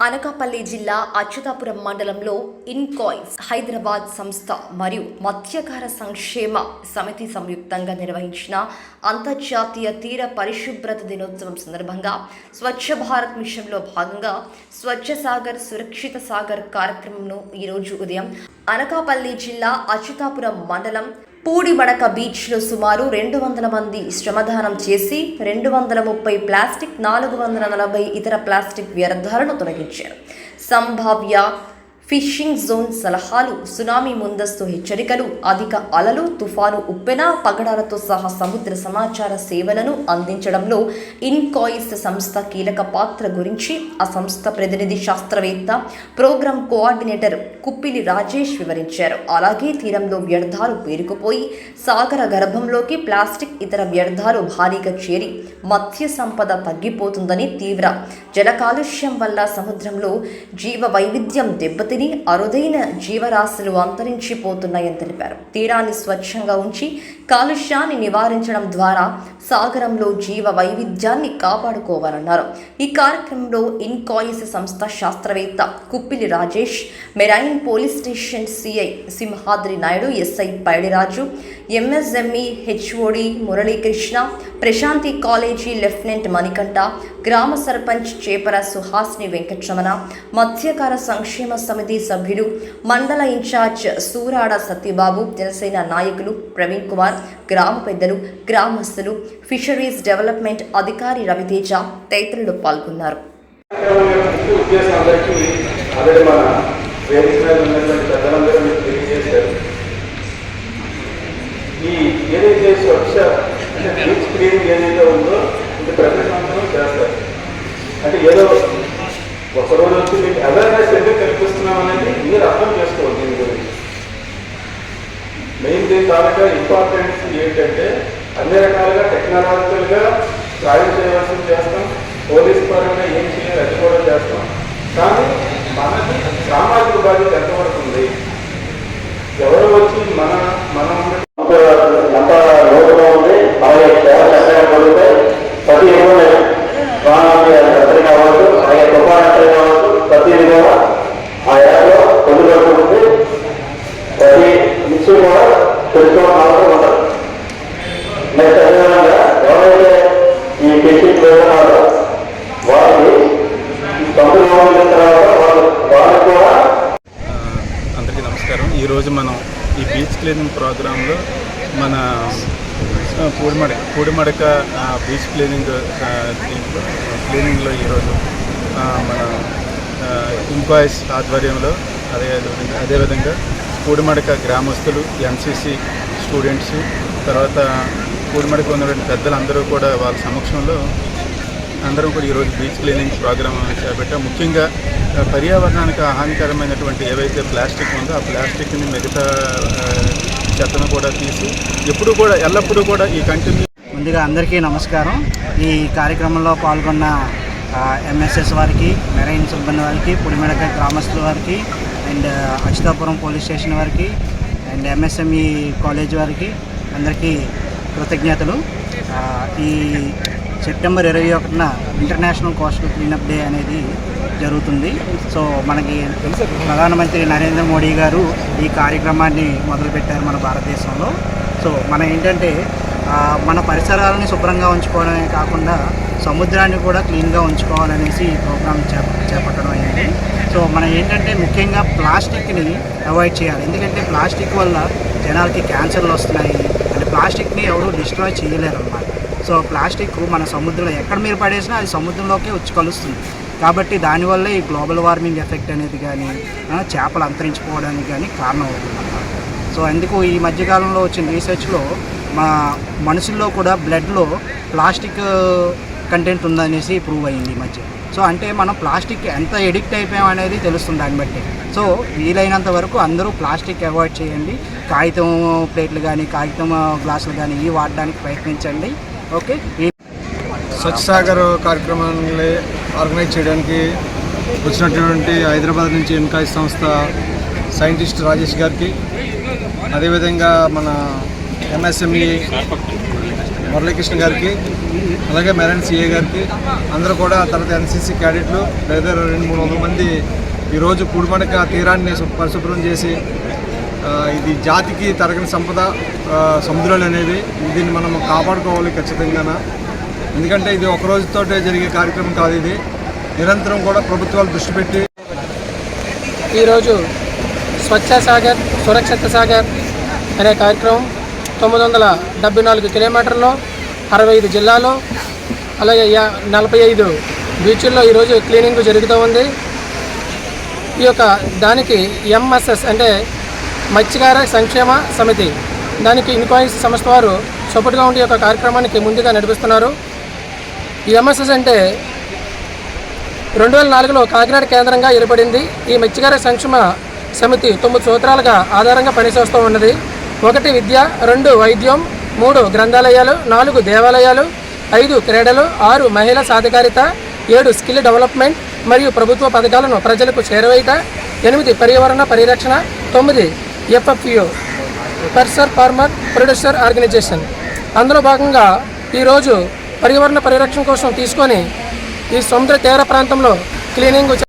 అనకాపల్లి జిల్లా అచ్యుతాపురం మండలంలో ఇన్కాయిన్స్ హైదరాబాద్ సంస్థ మరియు మత్స్యకార సంక్షేమ సమితి సంయుక్తంగా నిర్వహించిన అంతర్జాతీయ తీర పరిశుభ్రత దినోత్సవం సందర్భంగా స్వచ్ఛ భారత్ మిషన్లో భాగంగా స్వచ్ఛ సాగర్ సురక్షిత సాగర్ కార్యక్రమంను ఈరోజు ఉదయం అనకాపల్లి జిల్లా అచ్యుతాపురం మండలం పూడిమడక బీచ్లో సుమారు రెండు వందల మంది శ్రమదానం చేసి రెండు వందల ముప్పై ప్లాస్టిక్ నాలుగు వందల నలభై ఇతర ప్లాస్టిక్ వ్యర్థాలను తొలగించారు. సంభావ్య ఫిషింగ్ జోన్ సలహాలు సునామీ ముందస్తు హెచ్చరికలు అధిక అలలు తుఫాను ఉప్పెన పగడాలతో సహా సముద్ర సమాచార సేవలను అందించడంలో ఇన్కాయిస్ సంస్థ కీలక పాత్ర గురించి ఆ సంస్థ ప్రతినిధి శాస్త్రవేత్త ప్రోగ్రాం కోఆర్డినేటర్ కుప్పిలి రాజేష్ వివరించారు. అలాగే తీరంలో వ్యర్థాలు పేరుకుపోయి సాగర గర్భంలోకి ప్లాస్టిక్ ఇతర వ్యర్థాలు భారీగా చేరి మత్స్య సంపద తగ్గిపోతుందని తీవ్ర జల కాలుష్యం వల్ల సముద్రంలో జీవ వైవిధ్యం దెబ్బతిని అరుదైన జీవరాశులు అంతరించిపోతున్నాయని తెలిపారు. తీరాన్ని స్వచ్ఛంగా ఉంచి కాలుష్యాన్ని నివారించడం ద్వారా సాగరంలో జీవ వైవిధ్యాన్ని కాపాడుకోవాలన్నారు. ఈ కార్యక్రమంలో ఇన్కాయిస్ సంస్థ శాస్త్రవేత్త Kuppili Rajesh marine police station CI Simhadri Naidu SI Paidiraju MSME HOD Muralikrishna Prashanti college lieutenant Manikantha గ్రామ సర్పంచ్ చేపర సుహాస్ని వెంకటరమణ మత్స్యకార సంక్షేమ సమితి సభ్యులు మండల ఇన్ఛార్జ్ సూరాడ సత్యబాబు జనసేన నాయకులు ప్రవీణ్ కుమార్ గ్రామ పెద్దలు గ్రామస్తులు ఫిషరీస్ డెవలప్మెంట్ అధికారి రవితేజ తదితరులు పాల్గొన్నారు ఈ ఏదైతే స్వచ్ఛ అంటే బీచ్ క్లీనింగ్ ఏదైతే ఉందో ఇది ప్రతి సంవత్సరం చేస్తారు. అంటే ఏదో ఒక రోజు వచ్చి మీకు అవేర్నెస్ ఎందుకు కల్పిస్తున్నాం అనేది మీరు అర్థం చేసుకోవాలి దీని గురించి. మెయిన్ దీని తాలూకా ఇంపార్టెన్స్ ఏంటంటే అన్ని రకాలుగా టెక్నాలజికల్గా సాయం చేయవలసింది చేస్తాం. పోలీస్ పరంగా ఏం చేయాలి అది కూడా చేస్తాం. కానీ మనకి సామాజిక బాధ్యత ఎంతవరకు ఉంది ఎవరు వచ్చి మన మనం ఎంత ఉంది అలాగే సేవ చక్కగా పడితే ప్రతి ఇరవై ప్రాణానికి ఎత్తడి కావచ్చు అలాగే తుఫాన్ ఎత్తడి కావచ్చు ప్రతిది కూడా ఆ ఏడాదిలో పొందుపడుతుంది ప్రతి నిత్యం కూడా తెలుసుకోవడం అవసరం చేస్తున్నారు వారికి తొమ్మిది తర్వాత వాళ్ళు కూడా అందరికీ నమస్కారం. ఈరోజు మనం ఈ బీచ్ క్లీనింగ్ ప్రోగ్రాంలో మన పూడిమడ పూడిమడక బీచ్ క్లీనింగ్ దీంట్లో క్లీనింగ్లో ఈరోజు మన ఇంపాయిస్ ఆధ్వర్యంలో అదే అదేవిధంగా పూడిమడక గ్రామస్తులు ఎన్సీసీ స్టూడెంట్స్ తర్వాత పూడిమడక ఉన్నటువంటి పెద్దలందరూ కూడా వాళ్ళ సమక్షంలో అందరం కూడా ఈరోజు బీచ్ క్లీనింగ్ ప్రోగ్రామ్ చేపట్టాం. ముఖ్యంగా పర్యావరణానికి హానికరమైనటువంటి ఏవైతే ప్లాస్టిక్ ఉందో ఆ ప్లాస్టిక్ని మిగతా చెత్తను కూడా తీసి ఎప్పుడు కూడా ఎల్లప్పుడూ కూడా ఈ కంటిన్యూ ముందుగా అందరికీ నమస్కారం. ఈ కార్యక్రమంలో పాల్గొన్న ఎంఎస్ఎస్ వారికి మెరైన్ సిబ్బంది వారికి పుడిమెడక గ్రామస్తుల వారికి అండ్ అచితాపురం పోలీస్ స్టేషన్ వారికి అండ్ ఎంఎస్ఎంఈ కాలేజ్ వారికి అందరికీ కృతజ్ఞతలు. ఈ సెప్టెంబర్ ఇరవై ఒకటిన ఇంటర్నేషనల్ కోస్టల్ క్లీనప్ డే అనేది జరుగుతుంది. సో మనకి ప్రధానమంత్రి నరేంద్ర మోడీ గారు ఈ కార్యక్రమాన్ని మొదలుపెట్టారు మన భారతదేశంలో. సో మనం ఏంటంటే మన పరిసరాలని శుభ్రంగా ఉంచుకోవడమే కాకుండా సముద్రాన్ని కూడా క్లీన్గా ఉంచుకోవాలనేసి ఈ ప్రోగ్రామ్ చేప చేపట్టడం అనేది సో మనం ఏంటంటే ముఖ్యంగా ప్లాస్టిక్ని అవాయిడ్ చేయాలి. ఎందుకంటే ప్లాస్టిక్ వల్ల జనాలకి క్యాన్సర్లు వస్తున్నాయి. అంటే ప్లాస్టిక్ని ఎవరు డిస్ట్రాయ్ చేయలేరు అన్నమాట సో ప్లాస్టిక్ మన సముద్రంలో ఎక్కడ మీరు పడేసినా అది సముద్రంలోకే వచ్చి కలుస్తుంది. కాబట్టి దానివల్ల ఈ గ్లోబల్ వార్మింగ్ ఎఫెక్ట్ అనేది కానీ చేపలు అంతరించిపోవడానికి కానీ కారణం అవుతుంది సో అందుకు ఈ మధ్యకాలంలో వచ్చిన రీసెర్చ్లో మా మనుషుల్లో కూడా బ్లడ్లో ప్లాస్టిక్ కంటెంట్ ఉందనేసి ప్రూవ్ అయింది ఈ మధ్య. సో అంటే మనం ప్లాస్టిక్ ఎంత ఎడిక్ట్ అయిపోయాం అనేది తెలుస్తుంది దాన్ని బట్టి. సో వీలైనంత వరకు అందరూ ప్లాస్టిక్ అవాయిడ్ చేయండి. కాగితం ప్లేట్లు కానీ కాగితం గ్లాసులు కానీ ఇవి వాడడానికి ప్రయత్నించండి. ఓకే. ఈ స్వచ్ఛ సాగర్ కార్యక్రమాన్ని ఆర్గనైజ్ చేయడానికి వచ్చినటువంటి హైదరాబాద్ నుంచి ఎన్కాయ్ సంస్థ సైంటిస్ట్ రాజేష్ గారికి అదేవిధంగా మన ఎంఎస్ఎంఈ మురళీకృష్ణ గారికి అలాగే మెరైన్ సిఏ గారికి అందరూ కూడా తర్వాత ఎన్సీసీ క్యాడెట్లు లేదా రెండు మూడు వందల మంది ఈరోజు పూడిమడక తీరాన్ని పరిశుభ్రం చేసి ఇది జాతికి తరగని సంపద సముద్రాలు అనేవి. దీన్ని మనం కాపాడుకోవాలి ఖచ్చితంగా ఎందుకంటే ఇది ఒక రోజుతోటే జరిగే కార్యక్రమం కాదు ఇది. నిరంతరం కూడా ప్రభుత్వాలు దృష్టి పెట్టి ఈరోజు స్వచ్ఛ సాగర్ సురక్షిత సాగర్ అనే కార్యక్రమం తొమ్మిది వందల డెబ్బై నాలుగు కిలోమీటర్లో అరవై ఐదు జిల్లాలో అలాగే నలభై ఐదు బీచ్ల్లో ఈరోజు క్లీనింగ్ జరుగుతూ ఉంది. ఈ యొక్క దానికి ఎంఎస్ఎస్ అంటే మత్స్యకార సంక్షేమ సమితి. దానికి ఇన్క్వైరీస్ సంస్థ వారు సపోర్ట్గా ఉండే యొక్క కార్యక్రమానికి ముందుగా నడిపిస్తున్నారు. ఈ ఎంఎస్ఎస్ అంటే రెండు వేల నాలుగులో కాకినాడ కేంద్రంగా ఏర్పడింది. ఈ మత్స్యకార సంక్షేమ సమితి తొమ్మిది సూత్రాలుగా ఆధారంగా పనిచేస్తూ ఉన్నది. ఒకటి విద్య రెండు వైద్యం మూడు గ్రంథాలయాలు నాలుగు దేవాలయాలు ఐదు క్రీడలు ఆరు మహిళా సాధికారిత ఏడు స్కిల్ డెవలప్మెంట్ మరియు ప్రభుత్వ పథకాలను ప్రజలకు చేరవేయట ఎనిమిది పర్యావరణ పరిరక్షణ తొమ్మిది ఎఫ్ఎఫ్యు పర్సర్ ఫార్మర్ ప్రొడ్యూసర్ ఆర్గనైజేషన్. అందులో భాగంగా ఈరోజు పర్యావరణ పరిరక్షణ కోసం తీసుకొని ఈ సముద్ర తీర ప్రాంతంలో క్లీనింగ్